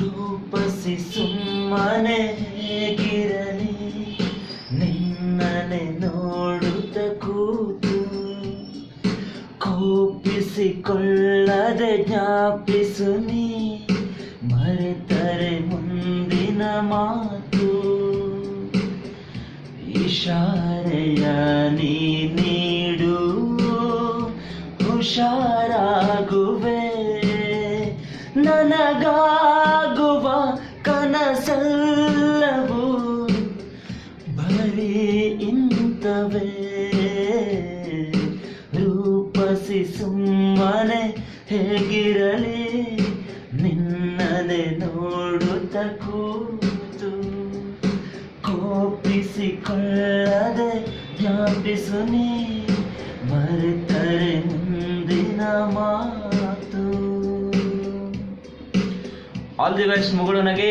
ರೂಪಸಿ ಸುಮ್ಮನೆ ಹೇಗಿರಲಿ? ನಿನ್ನನೆ ನೋಡುತ್ತ ಕೂತು ಕೋಪಿಸಿಕೊಳ್ಳದೆ ಜ್ಞಾಪಿಸು ನೀ ಮರೆತರೆ ಮುಂದಿನ ಮಾತು. ಇಶಾರೆಯ ನೀ ನೀಡು. ಹುಷಾರಾಗುವೆ ನನಗಾಗುವ ಕನಸಲ್ಲವು ಬರೀ ಇಂತವೇ. ರೂಪಸಿ ಸುಮ್ಮನೆ ಹೇಗಿರಲಿ ನಿನ್ನನೆ ನೋಡುತ್ತ ಕೂತು. ಕೋಪಿಸಿಕೊಳ್ಳದೆ ಜ್ಞಾಪಿಸು ನೀ ಮರೆತರೆ ಆಲ್ ದಿ ಬೆಸ್ಟ್ ಮುಗುಳು ನಗೆ